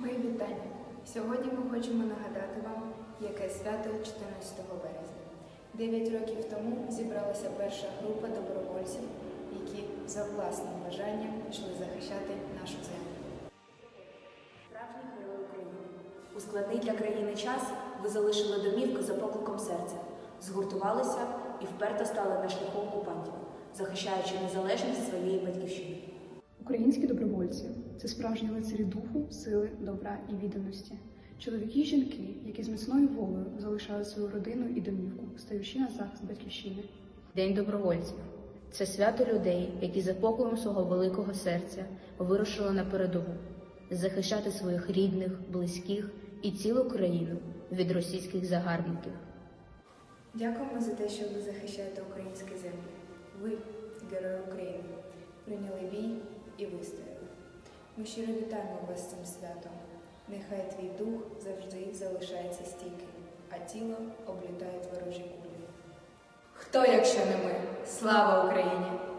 Мої вітання. Сьогодні ми хочемо нагадати вам, яке свято 14 березня. Дев'ять років тому зібралася перша група добровольців, які за власним бажанням пішли захищати нашу землю. Справжні герої України. У складний для країни час ви залишили домівки за покликом серця, згуртувалися і вперто стали на шляху окупантів, захищаючи незалежність своєї батьківщини. Українські добровольці справжні лицарі духу, сили, добра і відданості. Чоловіки й жінки, які з міцною волею залишають свою родину і домівку, стаючи на захист батьківщини. День добровольців це свято людей, які за покликом свого великого серця вирушили на передову захищати своїх рідних, близьких і цілу країну від російських загарбників. Дякуємо за те, що ви захищаєте українські землі. Ви, герої України, прийняли бій і вистояли. Ми щиро вітаємо вас цим святом. Нехай твій дух завжди залишається стійким, а тіло облітають ворожі кулі. Хто, якщо не ми? Слава Україні!